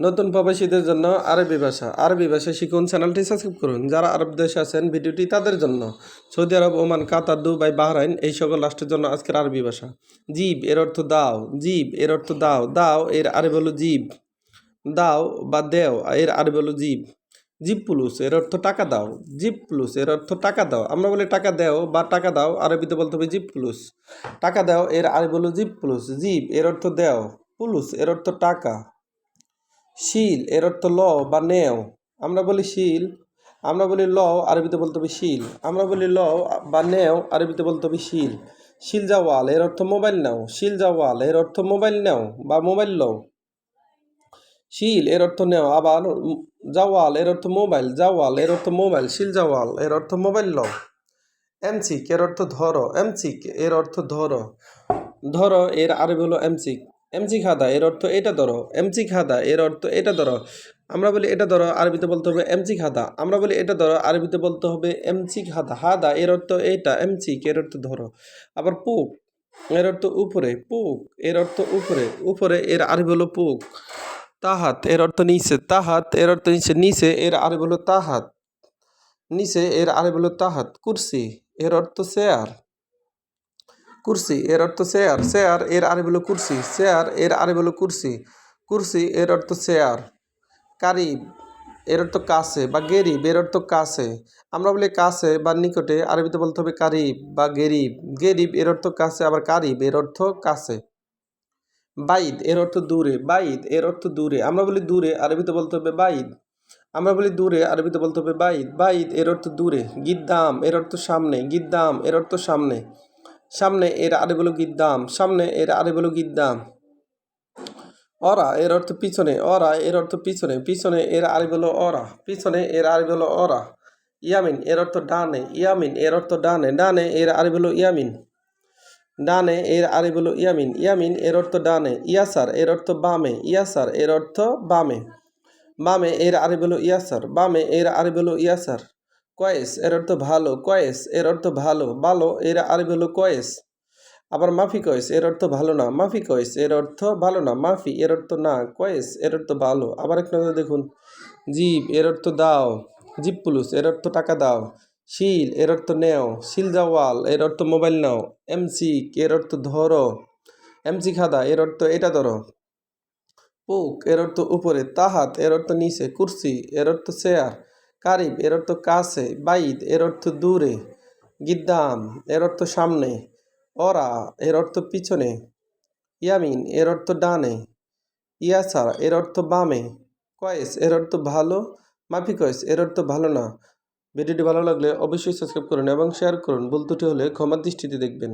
নতুন প্রবাসীদের জন্য আরবি ভাষা। আরবি ভাষা শিখুন, চ্যানেলটি সাবস্ক্রাইব করুন। যারা আরব দেশে আছেন, ভিডিওটি তাদের জন্য। Saudi Arab, Oman, Qatar, Dubai, Bahrain, এই সকল রাষ্ট্রের জন্য আজকের আরবি ভাষা। জীব, এর অর্থ দাও। জীব, এর অর্থ দাও। দাও, এর আরবি হলো জীব। দাও বা দেও, এর আরবি হলো জীব। জিপ প্লুস এর অর্থ টাকা দাও। জিপ প্লুস এর অর্থ টাকা দাও। আমরা বলি টাকা দেও বা টাকা দাও, আরবিতে বলতে হবে জিপ প্লুস টাকা দাও, এর আরবি হলো জিপ প্লুস জিপ এর অর্থ দেও। প্লুস এর অর্থ টাকা। শিল, এর অর্থ ল বা নেও। আমরা বলি শিল, আমরা বলি ল আরবিতে বলতে হবে শিল। আমরা বলি ল বা নেও, আরবিতে বলতে হবে শিল। শিল জাওয়াল, এর অর্থ মোবাইল নাও। শিল জাওয়াল, এর অর্থ মোবাইল নাও বা মোবাইল লও শিল, এর অর্থ নেও, আবার জাওয়াল, এর অর্থ মোবাইল। জাওয়াল, এর অর্থ মোবাইল। শিল জাওয়াল, এর অর্থ মোবাইল লও এমসিক, এর অর্থ ধরো। এমসিক, এর অর্থ ধরো। ধরো, এর আরবি হলো এমসিক। এমসি খাদা, এর অর্থ এটা ধরো। এমসি খাদা, এর অর্থ এটা ধরো। আমরা বলি এটা ধরো, আরবিতে বলতে হবে এমসি খাদা। আমরা বলি এটা ধরো, আরবিতে বলতে হবে এমসি খাদা। হাদা এর অর্থ এটা এমসিক এর অর্থ ধরো। আবার পুক, এর অর্থ উপরে, পুক, এর অর্থ উপরে। উপরে, এর আরবি হলো পুক। তাহাত, এর অর্থ নিচে। তাহাত, এর অর্থ নিচে। নিচে, এর আরবি হলো তাহাত। নিচে, এর আরবি হলো তাহাত। কুরসি, এর অর্থ চেয়ার। কুরসি এর অর্থ চেয়ার চেয়ারের আরবি হলো কুরসি চেয়ারের আরে হলো কুরসি কুরসি এর অর্থ চেয়ার কারিব এর অর্থ কাছে বা গেরিব এর অর্থ কাছে আমরা বলি কাছে বা নিকটে আরবিতে বলতে হবে কারিব বা গেরিব গেরিব এর অর্থ কাছে আবার কারিব এর অর্থ কাছে বাইদ এর অর্থ দূরে বাইদ এর অর্থ দূরে আমরা বলি দূরে আরবিতে বলতে হবে বাইদ আমরা বলি দূরে আরবিতে বলতে হবে বাইদ বাইদ এর অর্থ দূরে গিদ্দাম এর অর্থ সামনে গিদ্দাম এর অর্থ সামনে সামনে এর আরবি হলো গিদ্দাম সামনে এর আরবি হলো গিদ্দাম অরা এর অর্থ পিছনে, অরা এর অর্থ পিছনে পিছনে এর আরবি হলো অরা, পিছনে এর আরবি হলো অরা। ইয়ামিন এর অর্থ ডানে, ইয়ামিন এর অর্থ ডানে ডানে এর আরবি হলো ইয়ামিন। ডানে এর আরবি হলো ইয়ামিন ইয়ামিন এর অর্থ ডানে, ইয়াসার এর অর্থ বামে, ইয়াসার এর অর্থ বামে। বামে এর আরবি হলো ইয়াসার, বামে এর আরবি হলো ইয়াসার। কয়েস এর অর্থ ভালো কয়েস এর অর্থ ভালো ভালো এর আরবি হলো কয়েস আবার মাফি কয়েস এর অর্থ ভালো না মাফি কয়েস এর অর্থ ভালো না মাফি এর অর্থ না কয়েস এর অর্থ ভালো আবার এক নজর দেখুন জিপ এর অর্থ দাও জিপ পুলুস এর অর্থ টাকা দাও শিল এর অর্থ নেও শিল জাওয়াল এর অর্থ মোবাইল নাও এমসিক এর অর্থ ধরো এমসি খাদা এর অর্থ এটা ধরো পুক এর অর্থ উপরে তাহাত এর অর্থ নিচে কুরসি এর অর্থ চেয়ার কারিব, এর অর্থ কাছে বাইদ এর অর্থ দূরে, গিদ্দাম, এর অর্থ সামনে, অরা, এর অর্থ পিছনে, ইয়ামিন, এর অর্থ ডানে, ইয়াসার, এর অর্থ বামে, কয়েস, এর অর্থ ভালো, মাফি কয়েস, এর অর্থ ভালো না। ভিডিওটি ভালো লাগলে অবশ্যই সাবস্ক্রাইব করুন এবং শেয়ার করুন। ভুল ত্রুটি হলে ক্ষমার দৃষ্টিতে দেখবেন।